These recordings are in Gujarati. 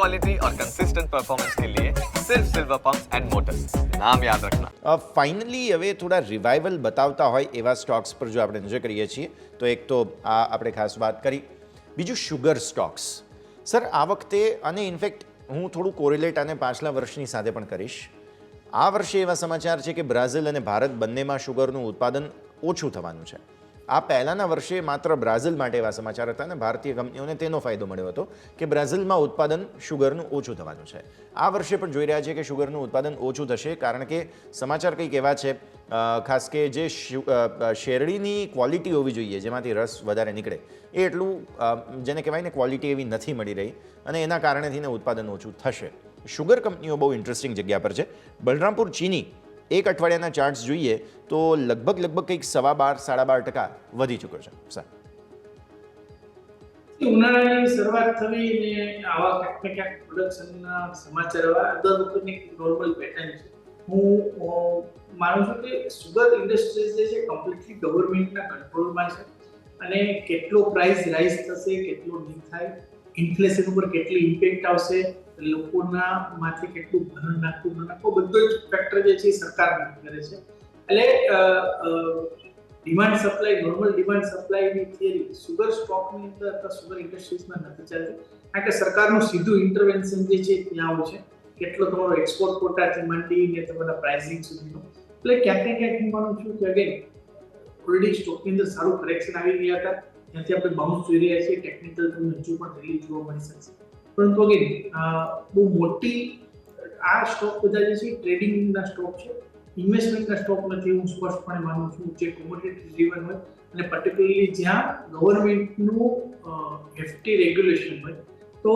क्वालिटी और कंसिस्टेंट परफॉर्मेंस के लिए सिर्फ सिल्वर पंप्स एंड मोटर्स नाम याद रखना ફાઇનલી હવે થોડા રિવાઇવલ બતાવતા હોય એવા સ્ટોક્સ પર જો આપણે નજર કરીએ છીએ તો એક તો આ આપણે ખાસ વાત કરી બીજું શુગર સ્ટોક્સ સર આ વખતે અને ઇનફેક્ટ હું થોડું કોરિલેટ અને પાછલા વર્ષની સાથે પણ કરીશ આ વર્ષે એવા સમાચાર છે કે બ્રાઝિલ અને ભારત બંનેમાં શુગરનું ઉત્પાદન ઓછું થવાનું છે આ પહેલાંના વર્ષે માત્ર બ્રાઝિલ માટે એવા સમાચાર હતા અને ભારતીય કંપનીઓને તેનો ફાયદો મળ્યો હતો કે બ્રાઝિલમાં ઉત્પાદન શુગરનું ઓછું થવાનું છે. આ વર્ષે પણ જોઈ રહ્યા છે કે શુગરનું ઉત્પાદન ઓછું થશે કારણ કે સમાચાર કંઈક એવા છે ખાસ કે જે શેરડીની ક્વોલિટી હોવી જોઈએ, જેમાંથી રસ વધારે નીકળે. એ એટલું જેને કહેવાય ને ક્વોલિટી એવી નથી મળી રહી અને એના કારણે થઈને ઉત્પાદન ઓછું થશે. શુગર કંપનીઓ બહુ ઇન્ટરેસ્ટિંગ જગ્યા પર છે. બલરામપુર ચીની એક અઠવાડિયાના ચાર્ટ્સ જોઈએ તો લગભગ લગભગ કંઈક સવા બાર, સાડા બાર ટકા વધી ચૂક્યો છે. સર. ઉનાળાની શરૂઆત થવી ને આવા ક્યાંક ક્યાંક પ્રોડક્શનના સમાચાર આવા દર વખતની નોર્મલ પેટર્ન છે. હું માનું છું કે સુગર ઇન્ડસ્ટ્રીઝ જે છે કમ્પ્લીટલી ગવર્મેન્ટના કંટ્રોલમાં છે અને કેટલો પ્રાઇસ રાઇઝ થશે, કેટલો નહીં થાય ઇન્ફ્લેશન ઉપર કેટલી ઇમ્પેક્ટ આવશે લોકોના માથે કેટલું ભરણ નાખવું ન નાખવું બધો જ ફેક્ટર જે છે એ સરકાર નક્કી કરે છે. એટલે ડિમાન્ડ સપ્લાય નોર્મલ ડિમાન્ડ સપ્લાયની થિયરી સુગર સ્ટોકની અંદર અથવા સુગર ઇન્ડસ્ટ્રીઝમાં નથી ચાલતી. કારણ કે સરકારનું સીધું ઇન્ટરવેન્શન જે છે ત્યાં આવું છે. કેટલો તમારો એક્સપોર્ટ કોટાથી માંડીને તમારા પ્રાઇસિંગ સુધીનો. એટલે ક્યાંક ક્યાંક હું માનું છું કે અગેન ઓલરેડી સ્ટોકની અંદર સારું કરેક્શન આવી ગયા હતા. ત્યાંથી આપણે બાઉન્સ જોઈ રહ્યા છીએ ટેકનિકલ તમને હજુ પણ રિલીફ જોવા મળી શકશે. પરંતુ અગેન બહુ મોટી, આ સ્ટોક બધા જે છે ટ્રેડિંગના સ્ટોક છે. ઇન્વેસ્ટમેન્ટના સ્ટોક નથી, હું સ્પષ્ટપણે માનું છું જે કોમોડિટી ડ્રીવન હોય, અને પર્ટિક્યુલરલી જ્યાં ગવર્મેન્ટનું હેફટી રેગ્યુલેશન હોય, તો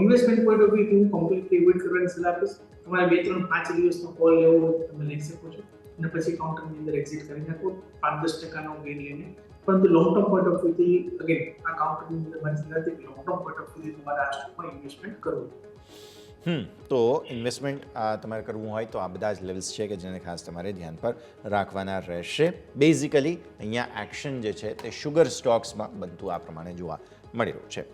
ઇન્વેસ્ટમેન્ટ પોઈન્ટ ઓફ વ્યૂ હું કમ્પ્લીટલી એવોઇડ કરવાની સલાહ આપીશ. તમારે બે, ત્રણ, પાંચ દિવસનો કોલ લેવો તમે લઈ શકો છો. અને પછી કાઉન્ટરની અંદર એક્ઝિટ કરી નાખો પાંચ દસ ટકાનો ગેઇન લઈને, પરંતુ લોંગ ટર્મ પોઈન્ટ ઓફ વ્યૂથી અગેન આ કાઉન્ટરની અંદર સલાહ કે લોંગ ટર્મ પોઈન્ટ ઓફ વ્યૂથી તમારે આ સ્ટોકમાં ઇન્વેસ્ટમેન્ટ કરવું. હમ, તો ઇન્વેસ્ટમેન્ટ તમારે કરવું હોય તો આ બધા જ લેવલ્સ છે કે જેને ખાસ તમારે ધ્યાન પર રાખવાના રહેશે. બેઝિકલી અહીંયા એક્શન જે છે તે શુગર સ્ટોક્સમાં બધું આ પ્રમાણે જોવા મળી રહ્યું છે.